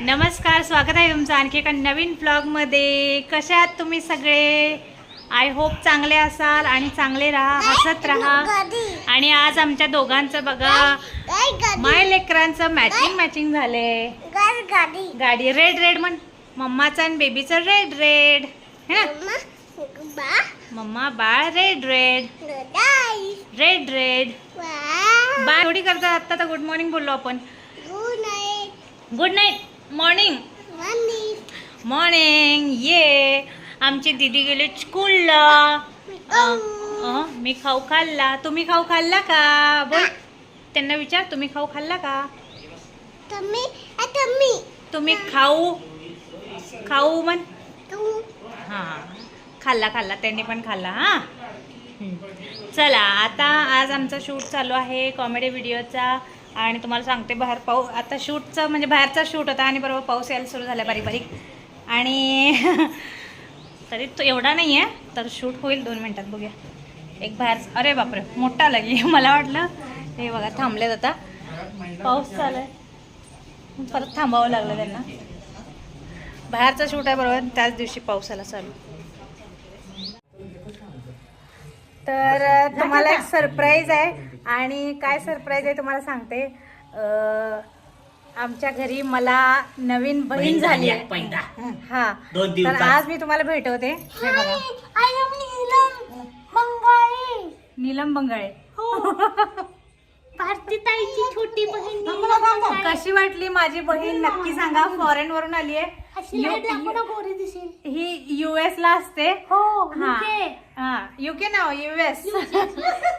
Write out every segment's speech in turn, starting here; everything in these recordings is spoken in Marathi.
नमस्कार स्वागत आहे तुमचं आणखी एका नवीन ब्लॉगमध्ये कशा आहात तुम्ही सगळे? आय होप चांगले असाल आणि चांगले राहा हसत राहा. आणि आज आमच्या दोघांचं बघा माय लेकरांचं मॅचिंग मॅचिंग झाले. गाडी रेड रेड म्हण मम्माचं आणि बेबीचं रेड रेड है ना? मम्मा बाळ red red red red bye थोडी करतात आत्ता तर गुड मॉर्निंग बोललो आपण. गुड नाईट मॉर्निंग मॉर्निंग ये आमची दीदी गेली स्कूलला अ, मी खाऊ खाल्ला. तुम्ही खाऊ खाल्ला का? बोल. त्यांना विचार तुम्ही खाऊ खाल्ला का? तुम्ही? खाऊ? खाऊ म्हण. हां. खाल्ला खाल्ला. त्यांनी पण खाल्ला हां. हं. चला आता आज आमचा शूट चालू आहे. कॉमेडी व्हिडिओचा आणि तुम्हाला सांगते बाहेर पाऊस आता शूटचं म्हणजे बाहेरचा शूट होता आणि बरोबर पाऊस यायला सुरू झाला बारीक बारीक आणि तरी तो एवढा नाही आहे तर शूट होईल दोन मिनटात बघूया. एक बाहेर अरे बापरे मोठा लगे मला वाटलं हे बघा थांबलेत आता. पाऊस चालू आहे. परत थांबावं लागलं त्यांना. बाहेरचा शूट आहे बरोबर त्याच दिवशी पावसाला चालू. तर तुम्हाला एक सरप्राईज आहे. आणि काय सरप्राईज आहे तुम्हाला सांगते. अ, आमच्या घरी मला नवीन बहीण झाली आहे हा. दोन तर. आज मी तुम्हाला भेटवते. हे बघा. नीलम बंगाळे. भारती ताईची छोटी बहीण. कशी वाटली माझी बहीण? नक्की सांगा फॉरेन वरून आली आहे. गोरी दिसेल. ही युएस ला असते. हो हा. UK. हा युके ना युएस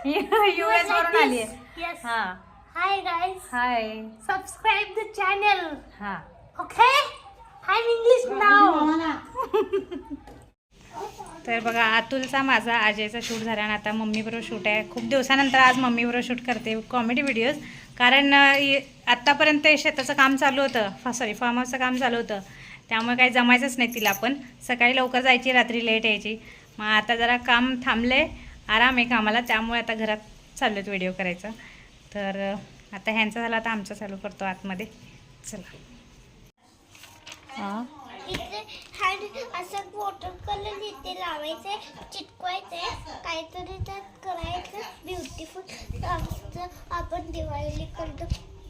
युएस वरून आली आहे. हा. Hi guys. High Subscribe the channel. हा. Okay? I'm English now. तर बघा अतुलचा माझा अजयचा शूट झाला आणि आता मम्मीबरोबर शूट आहे. खूप दिवसानंतर आज मम्मीबरोबर शूट करते कॉमेडी व्हिडिओज कारण इ- आत्तापर्यंत शेताचं काम चालू होतं. सॉरी फार्म हाऊसचं काम चालू होतं. त्यामुळे काही जमायचंच नाही तिला पण. सकाळी लवकर जायची रात्री लेट यायची. मग आता जरा काम थांबले आराम आहे कामाला. त्यामुळे आता घरात चालू आहेत व्हिडिओ करायचं. तर आता ह्यांचा झाला आता आमचा चालू करतो आतमध्ये. चला. हां? इथे हँड असं वॉटर कलर इथे लावायचंय चिटकवायचंय काहीतरी त्यात करायचं. ब्युटिफुल असं आपण दिवाळी करतो.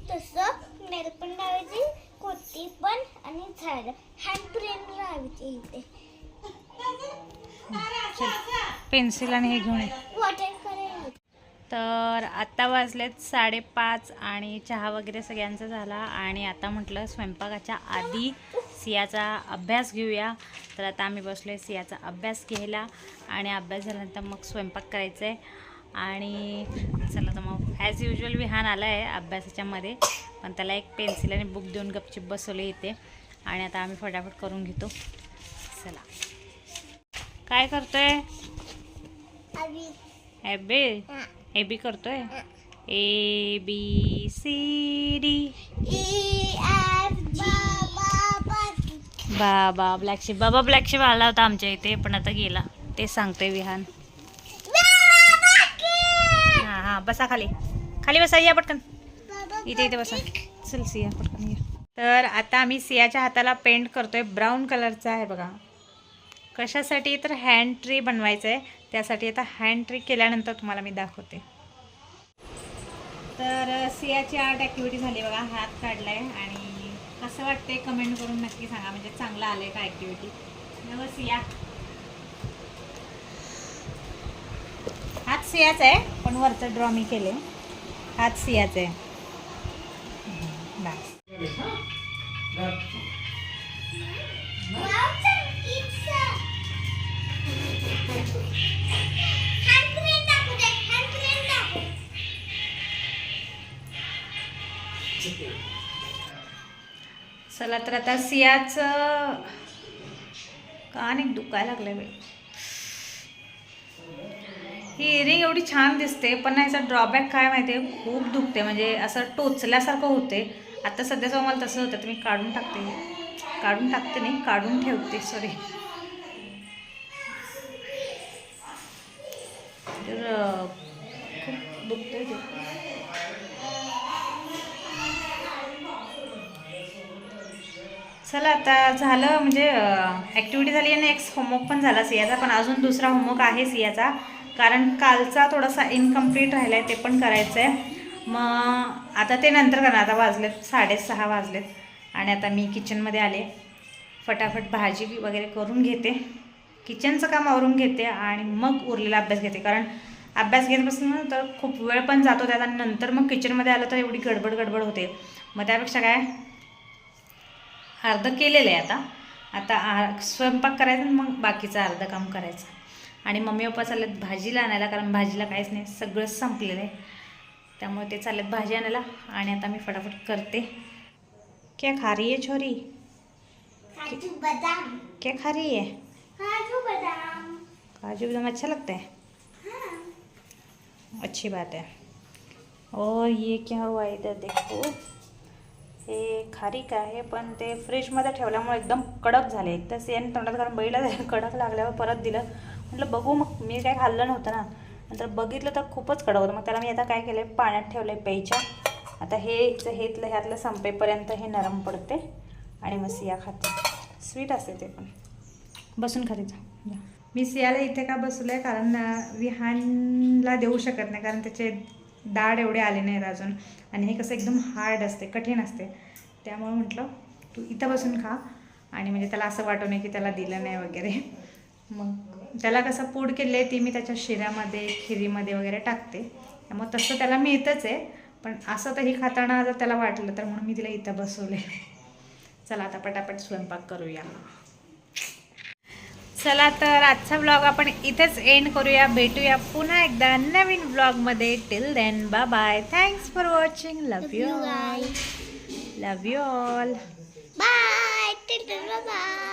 तसं नेल पण लावायची कोटी पण आणि झाड. हँड प्रेम लावायची इथे. पेन्सिल आणि हे घेऊन ये. वॉटर कलर तर आत्ता वाजलेत साडेपाच आणि चहा वगैरे सगळ्यांचा झाला. आणि आता म्हटलं स्वयंपाकाच्या आधी सियाचा अभ्यास घेऊया. तर आता आम्ही बसलो आहे सियाचा अभ्यास घ्यायला आणि अभ्यास झाल्यानंतर मग स्वयंपाक करायचा आहे आणि चला तर मग ॲज युजल विहान आला आहे अभ्यासाच्यामध्ये पण त्याला एक पेन्सिल आणि बुक देऊन गपचिप बसवले इथे. आणि आता आम्ही फटाफट करून घेतो. चला. काय करतोय? एबे ए बी करतोय? ए बी सी डी बाबा ब्लॅकशिप बाबा ब्लॅकशिप आला होता आमच्या इथे पण आता गेला. ते सांगते विहान. हां हां बसा खाली. खाली बसा या पटकन. इथे इथे बसा. चल सिया पटकन या. तर आता आम्ही सियाच्या हाताला पेंट करतोय. ब्राऊन कलरचा आहे बघा. कशासाठी तर हँड ट्री बनवायचं आहे त्यासाठी आता हँड ट्री केल्यानंतर तुम्हाला मी दाखवते. तर सियाची आर्ट ॲक्टिव्हिटी झाली बघा. हात काढलाय आणि कसं वाटते कमेंट करून नक्की सांगा. म्हणजे चांगलं आलंय का ॲक्टिव्हिटी नव सिया. हात सियाच आहे पण वरचं ड्रॉ मी केले हात सियाच आहे. Thank you. चला तर आता सियाचं कान एक दुखायला लागलं बाई. ही इयरिंग एवढी छान दिसते पण याचा ड्रॉबॅक काय माहिती आहे खूप दुखते. म्हणजे असं टोचल्यासारखं होते. आता सध्याचं मला तसं होतं तर मी काढून टाकते. काढून टाकते नाही काढून ठेवते. सॉरी तर खूप दुखते चला आता झालं म्हणजे ॲक्टिव्हिटी झाली आणि एक होमवर्क पण झाला सियाचा पण अजून दुसरा होमवर्क आहे सियाचा. कारण कालचा थोडासा इनकम्प्लीट राहिला आहे ते पण करायचं आहे मग आता ते नंतर करणार. आता वाजलेत साडेसहा वाजलेत. आणि आता मी किचनमध्ये आले. फटाफट भाजी वगैरे करून घेते. किचनचं काम आवरून घेते आणि मग उरलेला अभ्यास घेते. कारण अभ्यास घेत बसलं तर खूप वेळ पण जातो त्यात. आणि नंतर मग किचनमध्ये आलं तर एवढी गडबड गडबड होते. मग त्यापेक्षा काय अर्धं केलेलं आहे आता. आता आ- स्वयंपाक करायचा आणि मग बाकीचं अर्धं काम करायचं. आणि मम्मी पप्पा चाललेत भाजीला आणायला कारण भाजीला काहीच नाही सगळंच संपलेलं आहे. त्यामुळे ते चाललेत भाजी आणायला आणि आता मी फटाफट करते. क्या खा रही है छोरी? काजू बदाम. क्या खा रही है? काजू बदाम. काजू बदाम अच्छा लगता है? हाँ. अच्छी बात है। और ये क्या हुआ इधर देखो। हे खारीक आहे पण ते फ्रीजमध्ये ठेवल्यामुळे एकदम कडक झाले. एक तर सेन तोंडात कारण बैला कडक लागल्यावर परत दिलं. म्हटलं बघू मग मी काय खाल्लं नव्हतं ना. नंतर बघितलं तर खूपच कडक होतं. मग त्याला मी आता काय केलं आहे पाण्यात ठेवलं आहे प्यायच्या. आता हे हेतलं ह्यातलं संपेपर्यंत हे नरम पडते आणि मग सिया खाते. स्वीट असते ते पण. बसून खाते मी सियाला इथे का बसवलं आहे कारण विहानला देऊ शकत नाही. कारण त्याचे दाढ एवढे आले नाहीत अजून. आणि हे कसं एकदम हार्ड असते कठीण असते. त्यामुळं म्हटलं तू इथं बसून खा. आणि म्हणजे त्याला असं वाटू नये की त्याला दिलं नाही वगैरे. मग त्याला कसं पूड केले आहे ती मी त्याच्या शिऱ्यामध्ये खिरीमध्ये वगैरे टाकते. त्यामुळे तसं त्याला मिळतंच आहे. पण असं तरी खाताना जर त्याला वाटलं तर म्हणून मी तिला इथं बसवले चला आता पटापट स्वयंपाक करूया. चला तर आजचा ब्लॉग आपण इथेच एंड करूया. भेटूया पुन्हा एकदा नवीन ब्लॉगमध्ये टिल देन बा bye thanks for watching love you love you all bye till then bye